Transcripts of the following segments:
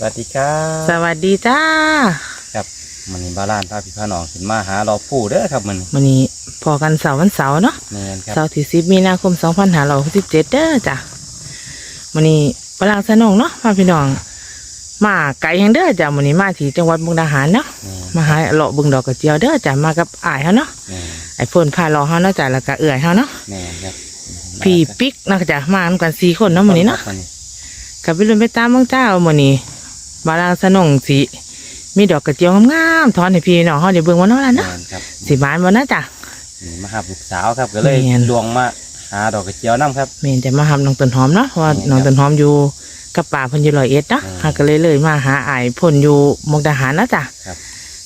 สวัสดีครับสวัสดีจ้าครับมันนี้บาลานพาพี่พาน้องขึ้นมาหาเราผู้เด้อครับมันวันนี้พอกันเสาร์วันเสาร์เนาะแมนครับเสาร์ที่สิบมีนาคมสองพันห้าร้อยหกสิบเจ็ดเด้อจ้ะวันนี้ปลางสนองเนาะพาพี่น้อง มาไกลแห่งเด้อจ้ะวันนี้มาที่จังหวัดมุกดาหารเนาะแมนมาหาเลาะบึงดอกกระเจียวเด้อจ้ะมากับอ้ายเขาเนาะแมนไอ้ฝนพาเลาะเขาเนาะจ้ะแล้วก็เอื่อยเขาเนาะแมนครับพี่ปิ๊กเนาะจ้ะมากันสี่คนเนาะวันนี้เนาะครับกับไปเรื่นไปตามเมืองเจ้าวันนี้ บาลางสนองสิมีดอกกระเจียวงามๆทอนให้พี่น้องเขาเดี๋ยวเบิ่งวันนั้นล่ะแมเนาะนครับสิบานวันนะจ้ะนี่มาหาลูกสาวครับก็เลยแม่นลวงมาหาดอกกระเจียวน้ำครับเมนจะมาหาน้องต้นหอมเนาะเพราะว่านี่ครับน้องต้นหอมอยู่กับป่าเพันอยูร้อยเอ็ดเนาะอืมหาก็เลยเลยมาหาอายพลอยู่มกดาหารนะจ้ะครับ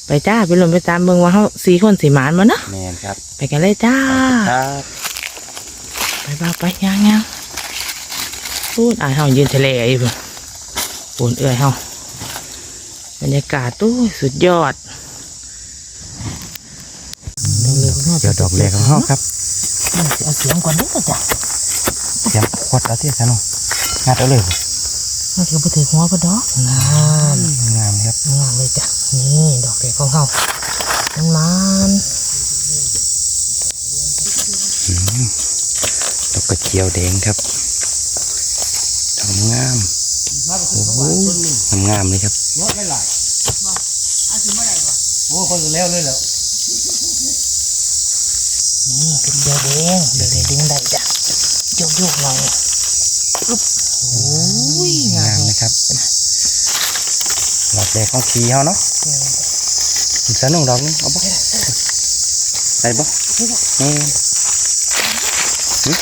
ไปจ้าไปลงไปตามเบิ่งว่าเขาสี่คนสีหมานมาเนาะแมนครับ ไปกันเลยจ้าครับไปบ้าไปย่างย่างพูดอายเฮายืนทะเลอยู่พุ่นปูนเอื่อยเฮา บรรยากาศตู้สุดยอดเดี๋ยวดอกแรกของเขาครับเอาเสียงก่อนนิดจ้ะเสียงขวดเอาที่สนุกงัดเอาเลยมันก็ไปถือหัวปะดอกงามงามครับงามเลยจ้ะนี่ดอกเด็กของเฮามันมันดอกกระเจียวแดงครับดอกงาม โอ้โหงามๆเลยครับนี่เป็นเดียวแดงเดี๋ยวได้ดึงได้จ้ะโยกโยกๆหน่อยปึ๊บโอ้ยงางามมนะครับดอกแรกของทีเขาเนาะอีกสักหนึ่งดอกนึงเอาบ่ใส่บ่นี่หึ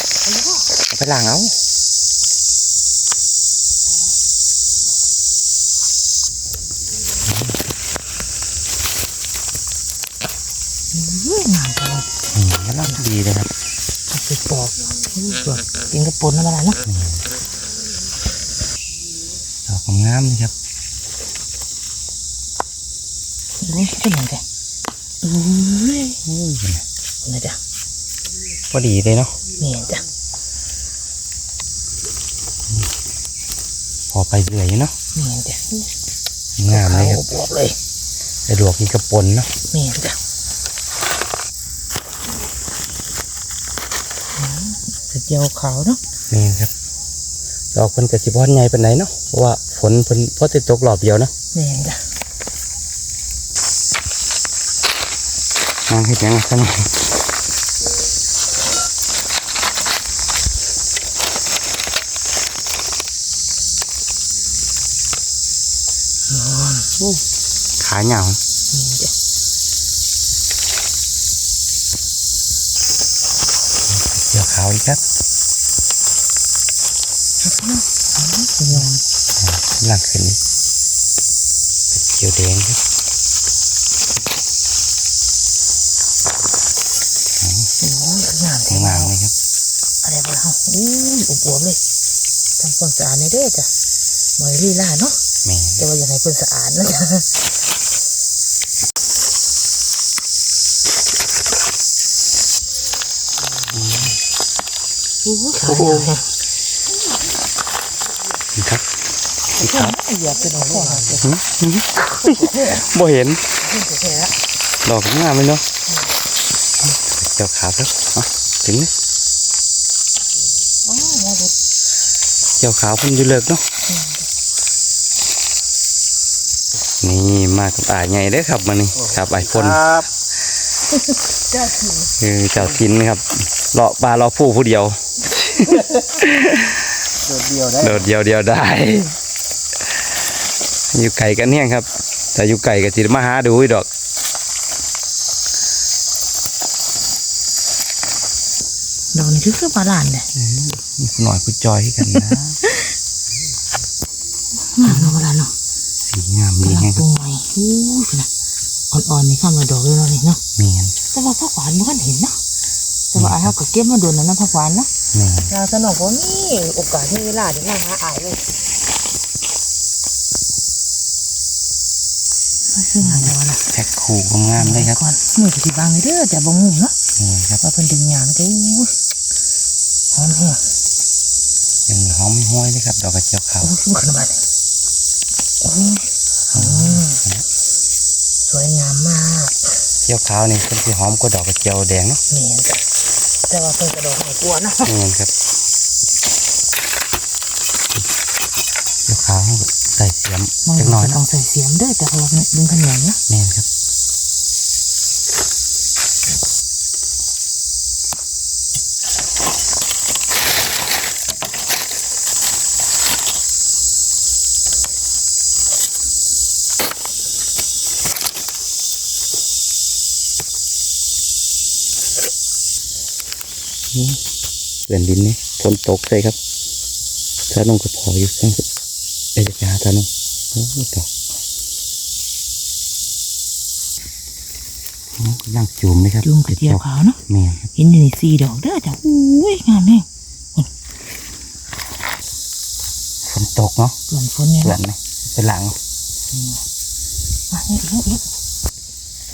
เอาไปล้างเอา งามจัง อืม กำลังดีเลยครับติดปอกอุ้ยสวกินกระปุนน้ำมันเนาะดอกงามเลยครับนี่ก็เหมือนกันอุ้ยโอ้ยนะจ๊ะพอดีเลยเนาะนี่จ้ะพอไปเรื่อยเนาะนี่จ้ะงามเลยครับบวบเลยไอ้ดอกกินกระปุนเนาะนี่จ้ะอืมกระ เจียวขาวเนาะนี่ครับดอกเพิ่นกระสิบอนใหญ่เป็นไหนเนาะเพราะว่าฝนเพิ่นพอติดตกรอบเดียวเนาะนี่จ้ะงานให้ยังไงครับขาเหงานี่จ้ะ เดี๋ยวขาวอีกครับงามหลังขึ้นอีกเขียวแดงครับโอ้ยงามงามเลยครับอะไรบ้างเฮาอุ้ยอวบๆเลยทำความสะอาดในอยเด้อจ้ะมอยลีลาเนาะแม่แต่ว่าอยากให้เพิ่นสะอาดนะจ๊ะ โอ้ยขาวเหครับครับเหยียบเป็นหัวหาเจ้าหึหึบ่เห็นดอกงามเลยเนาะเจ้าขาครับถึงนี่อ๋อว่าบ่เจ้าขาวพิ่นอยู่เลิกเนาะนี่มากับอ่าใหญ่เด้ครับมานี่ครับไอ้คนครับจ้าถึงคือเจ้าทินครับเลาะปลาเลาะผู้ผู้เดียว โดดเดียวได้โดดเดียวเดียวได้ อยู่ไก่กันเนี่ยงครับ แต่อยู่ไก่กับจิมาหาดูอีดอกดอกนี่คือคือปลาหลานเนี่ยหน่อยกูจอยให้กันนะงามเนาะปลาหลานเนาะสีงามกำดีลังแฮงปรุงใหม่อู้ยนะอ่อนๆนี่ข้ามมาดอกเลยเนาะนี่เนาะเมียนแต่ว่าผักหวานมันก็เห็นเนาะ แต่ว่าอายเขาก็เก็บมาโดนแล้วนะผักหวานเนาะเมียนยาสนองก็มีโอกาสมีเวลาได้มาหาอายเลยซึ่งหาจังหวะนะแพ็คคู่งามๆเลยครับก่อนมือจะสิบางเลยเด้อจะบ่งงเนาะเมียนครับว่าเพิ่นดึงยามันก็อู้ยหอมแห้งยังหอมไม่ห้อยเลยครับดอกกระเจียวขาวโอ้ยขึ้นมาเลย สวยงามมากเจียวขาวนี่เป็นสีหอมกว่าดอกกระเจียวแดงเนาะนี่จ้ะแต่ว่าเพิ่นกระโดดไม่กลัวเนาะนี่นครับเจียวขาวเขาก็ใส่เสียมมองจักหน่อยต้เนาะองใส่เสียมด้วยแต่พอดึงขยันนะแม่นครับ เปลี่ยนดินนี่ฝนตกใส่ครับถ้าลงก็พออยู่ข้างสุดเดี๋ยวจะหาท่านุ่งโอ้ยดอกอ๋อกำลังจูมเลยครับจุ่มกระเจียวขาวเนาะแม่นครับเห็นอยู่ในสี่ดอกเด้อจ้ะอุ้ยงามแม่งฝนตกเนาะเกลือนฝนเนี่ยเปื่อเนาะนไหมเป็นหลังอะนี่อีกอีก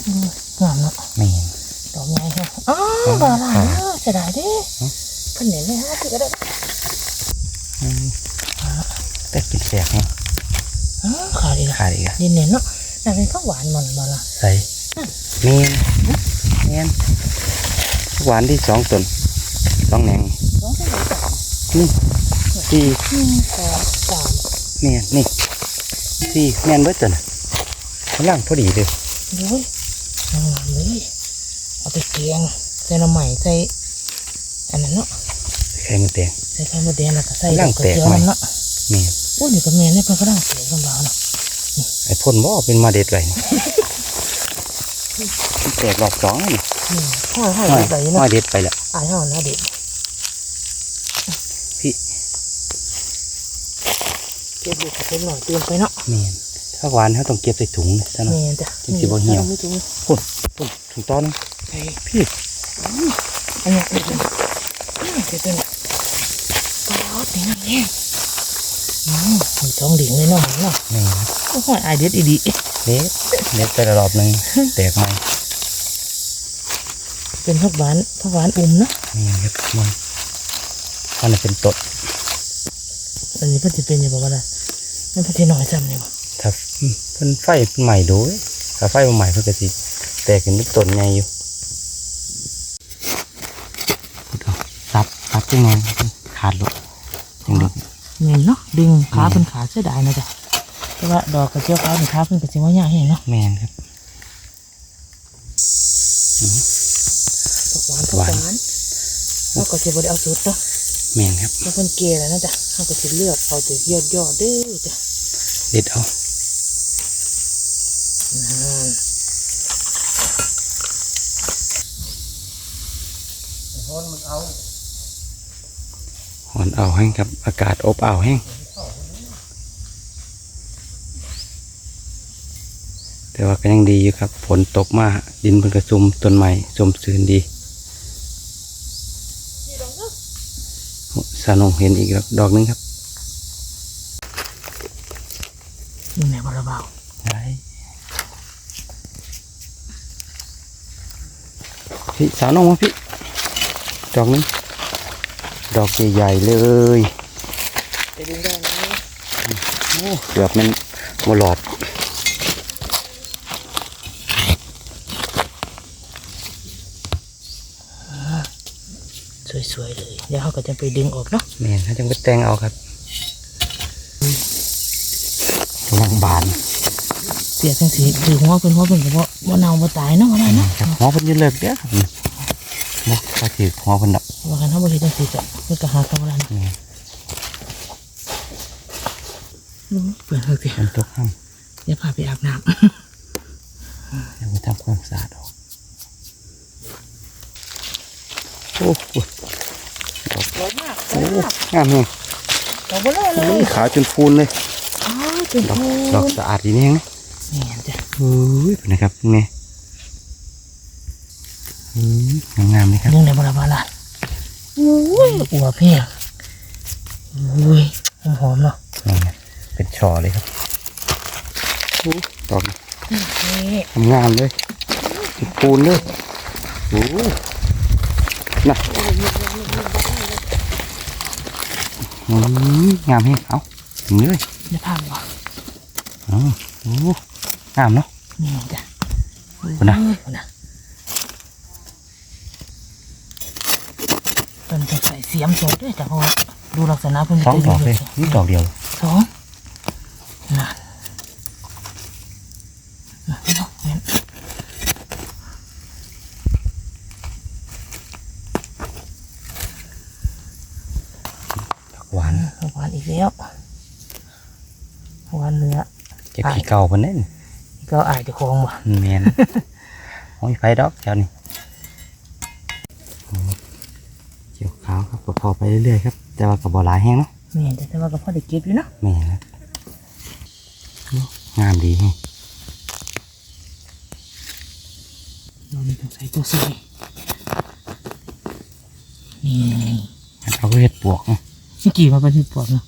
อืมงามเนาะแม่น ดอกใหญ่ค่ะอ้าวบาลาเสียดายด้เพิ่นเห็นไหมฮะที่ก็ได้แต่กินแสกไงอ้าวขาดอีกขาดอีกอะเย็นเน่นเนาะน่าเป็นข้าวหวานมันบาลาใส่แม่นแม่นหวานที่สองตนสองแหนงนี่สี่สองสามแม่นนี่สี่แม่นเบิดตนน่ะกำลังพอดีเลยโอ้ย งามเลยเอาไปเกียงใส่หน่อไม้ใส่อันนั้นเนาะไข่มดแดงใส่ไข่มดแดงแล้วก็ใส่กำลังดอกกระแตกเจียวใหม่มันเนาะแม่นโอ้นี่ก็แม่นนี่เพิ่นก็ร่างเสียกันบ่าวเนาะไอ้พ่นบ่เป็นมาเด็ดไว้นี่มันแตกรอบสองแล้วนี่นี่ห้อยห้อยห้อยใส่ห้อเนาะยเด็ดไปแล้วอายห้อยนะเด็กพี่เก็บอยู่กับเป็นหน่อยเตรียมไปเนาะแม่นถ้าหวานเขาต้องเก็บใส่ถุงนะจ๊ะเนาะแม่นจ้ะจริงๆบ่เหี่ยวไม่ถึงพุ่นพุ่น ถุงต้อนงไอ้พี่อันเนี้ยนี่เป็นนี่เป็นเป็นปอดนี่นั่นเองอืมมีสองดิ่งเลยเนาะเนาะแม่นโอ้ยอายเด็ดอีดีเด็ดเด็ดไปละรอบหนึ่งแตกใหม่เป็นผักหวานผักหวานอุ่มเนาะนี่ครับมันมันนะเป็นตดอันนี้เพิ่นจะเป็นอย่างบอกว่าอะไรมันเพิ่นจะหน่อยจำเนี่ยบ่ถ้าอืมเพิ่นไฟเพิ่นใหม่โดูถ้าไฟบ่ใหม่เพิ่นก็สิ แตกขึ้นเป็นต้นใหญ่อยู่เอาซับซับจังไงขาดลูกยังดึงแม่นเนาะดึงขาเพิ่นขาเสียดายนะจ๊ะแต่ว่าดอกกระเจียวขาเป็นขาเพิ่นก็สิว่าใหญ่เห็นเนาะแม่นครับผักหวานผักหวานเราก็สิบ่ได้เอาสุดเนาะแม่นครับแล้วเพิ่นเกลแล้วนะจ๊ะเราก็สิเลือกเอาแต่ยอดยอดๆเด้อจ้ะเด็ดเอา อนเอาแห้งครับอากาศอบอ้าวแห้งแต่ว่าก็ยังดีอยู่ครับฝนตกมาดินเพิ่นก็ซุ่มต้นไม้ซุ่มซื่นดีสานงเห็นอีกแล้วดอกหนึงครับนี่แม่บ่ระเบาใช่พี่สาวนงมาพี่ดอกหนึง ดอกใหญ่ๆเลยไปดึงได้นะโอ้เกือบมันมหลอดสวยๆเลย เดี๋ยวเขาก็จะไปดึงออกเนาะแม่นถ้าจังไปแต่งเอาครับกำลังบานเปียกจังสีถือหัวเป็นหัวเป็นก็บ่บ่เน่าบ่ตายเนาะว่าได้เนาะครับหัวเพิ่นอยืนเลิกเด้อครับนี่นะก็ถือหัวเพิ่นดอก ว่ากันเฮาบ่เฮ็ดจังซี่ก็เพิ่นก็หากันบ่ได้เนาะนี่อืมเปิดเถอะสิมันตกห้ามเดี๋ยวพาไปอาบน้ำเดี๋ยวไปทำความสะอาดออกโอ้โหดอกสวยมากสโอ้วยมากงามเลยดอกบ่เลยเลโอ้ยยขาวจนฟูนเลยอ๋อจุดดอกพูดอกสะอาดดีนี่ยังไงแม่นจ้ะโอ้ยเป็นนะครับนี่อืมงามๆเลยครับดึงได้บ่ล่ะบ่ล่ะ อุ้ยอวบแห้งอุ้ยหอมๆเนาะนี่ไงเป็นช่อเลยครับโอ้ดอกนี่งามๆเลยเป็นปูนเลยโอ้ยน่ะอืมงามเฮงเอาถึงเลยเดี๋ยวพาไปบ่อ๋อโอ้งามเนาะนี่จ้ะคุณน่ะโอ้ยคุณน่ะเพิ่ นจะใส่เสียมสดด้วยจ้ะเพราะว่าดูลักษณะเพิ่นสองดอกเลยจะนี่ดอกเดียวสองนั่นนั่นเนาะแม่นดอกหวานหวานอีกแล้วหวานเนื้อเก็บขี้เก่าเพิ่นเน่นก็อายเจะคองบ่แมนโอ้ยไฟดอกแถวนี้อืมเขียวขาวครับก็พอไปเรื่อยๆครับ แต่ว่ากับบอหลายแห้งเนาะแม่นแต่ว่าก็พอได้เก็บอยู่เนาะแม่นครับงามดีแฮงเรามีต้องใส่ตัวใส่นี่เราก็เห็ดปวกเนาะนี่กี่มาเป็นที่ปวดเนาะ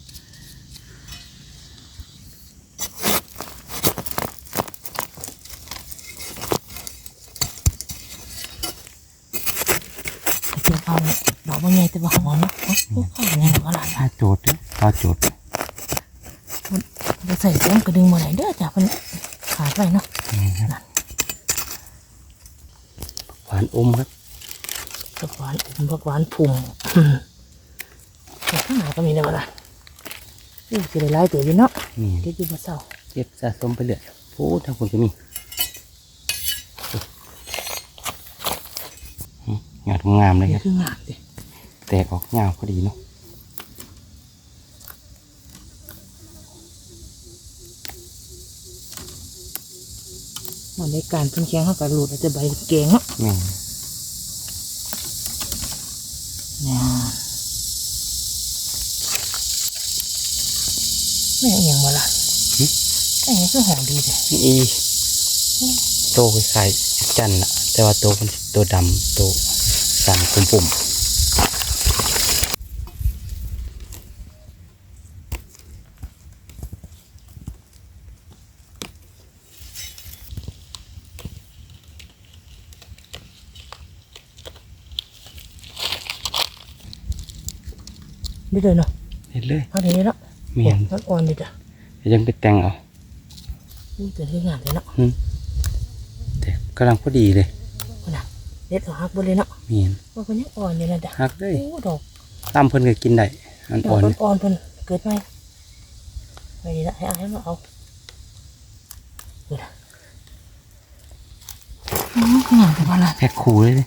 แต่เจ้าเอาดอกบางใหญ่แต่ว่าหอมเนาะโอ้โหข้าวใหญ่ดอกอะไร ถ้าโจดดิถ้าโจด จะใส่เสียมกระดึงมาไหนเด้อจ้ะเพิ่นขาดไว้เนาะ แม่นครับหวาน อมครับผักหวานอมผักหวานพุ่มอืมแต่ข้างหน้าก็มีนะวะล่ะอู้สิได้หลายตัวอยู่เนาะนี่เก็บอยู่บ่เศร้าเก็บสะสมไปเรื่อยโอ้ทั้งคนก็มีอืมงามงามเลยเดี๋คยรับวคืองามสิแตกออกยาวพอดีเนาะมันได้การเพิ่นแข็งเฮาก็รูดแล้วจะใบแกงเนาะ แม่นเนี่ยแม่งยังมาละแม่งก็หอมดีเลยอีโตคล้ายๆจันทร์น่ะ แต่ว่าโตเป็นตัวดำโตสั่งปุ่มๆ ดีเลยเนาะเห็นเลยเอาเดี๋ยวนี้เนาะเมียนมันอ่อนดีจ้ะยังไปแต่งเอานี่เกิดที่งานเลยเนาะแต่กำลังพอดีเลยคนน่ะเด็ดเอาหักบนเลยเนาะเมียนว่าเป็นยังอ่อนอยู่นะจ้ะฮักเลยโอ้ดอกตามเพิ่นก็กินได้อันดออ่กอนอ่อนๆเพิ่นเกิดไหมไปดีละให้อายมาเอาดูนะอ๋องามแต่ว่าละแพ็คคู่เลยเด้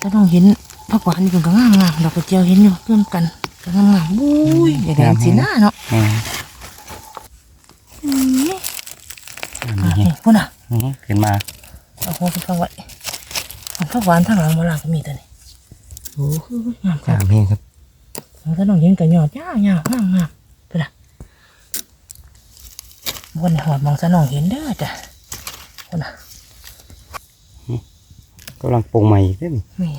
ถ้าต้องเห็นผักหวานนี่เพิ่นก็งามงามดอกกระเจียวเห็นอยู่เพิ่มกันก็ งามงามบุ้ยอย่างแดงสีหน้าเนาะแม่นอืมอันอะนี้นี่พุ่นน่ะอื้อหือขึ้นมาเอาหัวขึ้นข้างไว้มันผักหวานทางหลังมาหลังก็มีตัวนี้โอ้โหงามครังาบมแห้งครับมันก็ต้องเห็นกันยอดยาวยาวงามงามพุ่นน่ะบนหอดมองสนองเห็นเด้อจ้ะพุ่นน่ะกำลังปรุงใหม่อีกเด้อนี่แม่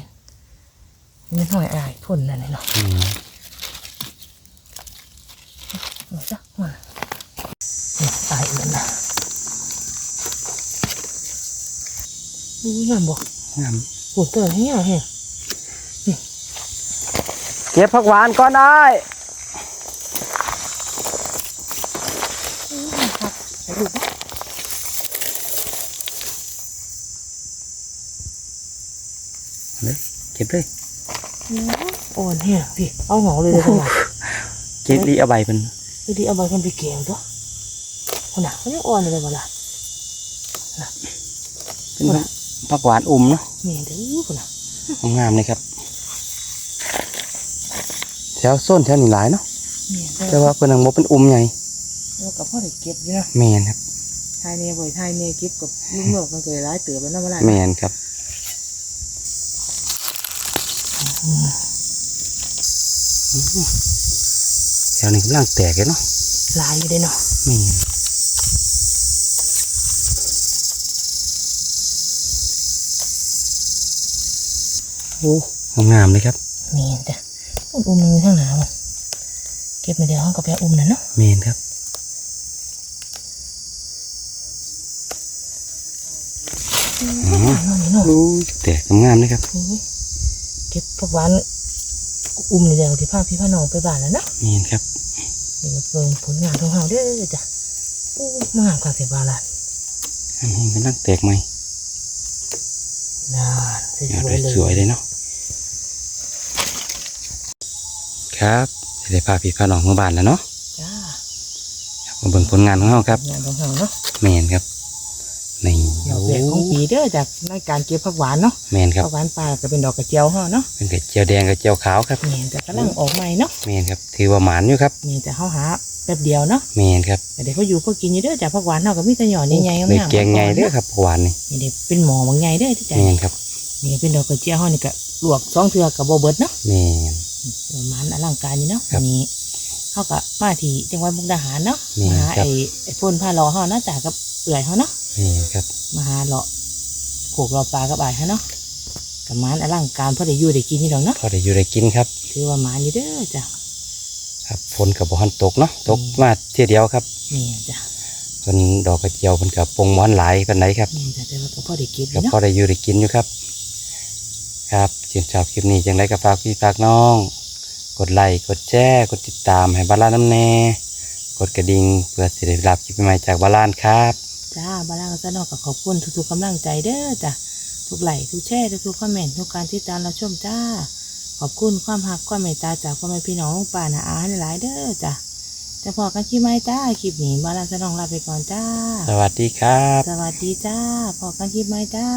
นมันหอยอายพ่นนั่นเลยเนาะ อืมเอาจ้ะพุ่นน่ะนี่อายอื่นนะดูงามบ่งามปวดเตือนให้ยาวแฮงเก็บผักหวานก่อนได้ครับไปดูนะเลยเก็บเลยอ่อนแฮงพี่เอาเหงาเลยเลยทั้งหมดเก็บลีเอาใบเพิ่ นดูดิเอาใบมันไปแกงตัวพุ่นน่ะมันยังอ่อนอยู่เลยบ่ล่ะเป็นผักหวานอมเนาะแม่นเด้อพุ่นน่ะงามเลยครับแถวส้นแถวนี้หลายเนาะแม่นแต่ว่าเพิ่นนังบ่เป็นอมใหญ่แล้วก็พ่อได้เก็บอยู่นะแม่นครับทายเนี่ยบ่อยทายเนี่ยเก็บกับลูกนกมันก็หลายเตือมันนำบ่ล่ะแม่นครับ แถวนี้กำลังแตกเลยเนาะหลายอยู่เด้เนาะแม่นโอ้งามเลยครับแม่นจ้ะอุ้มมือข้างหน้ามันเก็บมาเดียวเขาก็ไปอุ้มน่ะเนาะเมนครับอ๋อนี่เนาะรู้แตกงามเลยครับโอ้ยเก็บผักหวานอุ้มนี่เดียวที่พาพี่พาน้องไปบ้านแล้วเนาะเมนครับ นี่ก็เพิ่งผลงานของเฮาเด้อจ้ะโอ้มากค่ะเสียบาลันอันนี้กำลังแตกใหม่น่าสยอดวยๆเลยสวยๆเลยเนาะครับสิได้พาพี่พาน้องมาบ้านแล้วเนาะจ้ามาเบิ่งผลงานของเราครับงานของเราเนาะแมนครับ นี่ดอกแรกของปีเด้อจากรายการเก็บผักหวานเนาะแมนครับ ผักหวานป่าก็เป็นดอกกระเจียวเฮาเนาะเป็นกระเจียวแดงกระเจียวขาวครับแม่นแต่กำลังออกใหม่เนาะแมนครับ ถือว่าหมานอยู่ครับนี่แต่เฮาหาแป๊บเดียวเนาะแมนครับแต่เดี๋ยวเขาอยู่เขากินอยู่เด้อจากผักหวานเฮาก็มีแต่หย่อนใหญ่ๆเลยงามๆแกงไงเด้อนาะครับหวานนี่นี่เด็เป็นหมอบางใหญ่เด้อที่ใจแมนครับนี่เป็นดอกกระเจียวเฮานี่ก็ลวกสองเทื่อกับบ่เบิดเนาะแมนประมาณอลังการอยู่เนาะครับวันนี้ เฮาก็มาที่จังหวัดมุกดาหารเนาะนี่มาหาครับ ไอ้ไอ้พ่นผ้าหล่อเฮานะจากกับเอื่อยเฮาเนาะแมนครับมาหาเลาะโขกเราปลากับอ้ายเฮาเนาะกับมานอลังการพอได้อยู่ได้กินนี่ดอกเนาะพอได้อยู่ได้กินครับ ถือว่าหมานอยู่เด้อจ้ะ ครับฝนกับบ่ฮันตกเนาะตกมาเทียเดียวครับนี่จ้ะเพิ่นดอกกระเจียวเพิ่นกับปงหมอนหลายปานไหนครับ นี่จ้ะแต่ว่าก็พอได้กินอก็ยู่เนาะพอได้อยู่ได้กินอยู่ครับ ครับชื่นชอบคลิปนี้จังไรก็ฝากพี่ฝากน้อง กดไลค์กดแชร์กดติดตามให้บาลานน้ำแน่กดกระดิ่งเพื่อสิได้รับคลิปใหม่ๆจากบาลานครับจ้าบาลางซะเนอกก็ขอบคุณทุกๆกำลังใจเด้อจ้ะทุกไลค์ทุกแชร์ทุกๆคอมเมนต์ทุกการติดตามเราชมจ้า ขอบคุณความหักความเมตตาจากพ่อแม่พี่น้องป่านาอาหลายๆเด้อจ้ะจะพอกันคลิปไหมจ้าคลิปนี้บาลางซะนองลาไปก่อนจ้า สวัสดีครับ สวัสดีจ้าพอกันคลิปไหมจ้า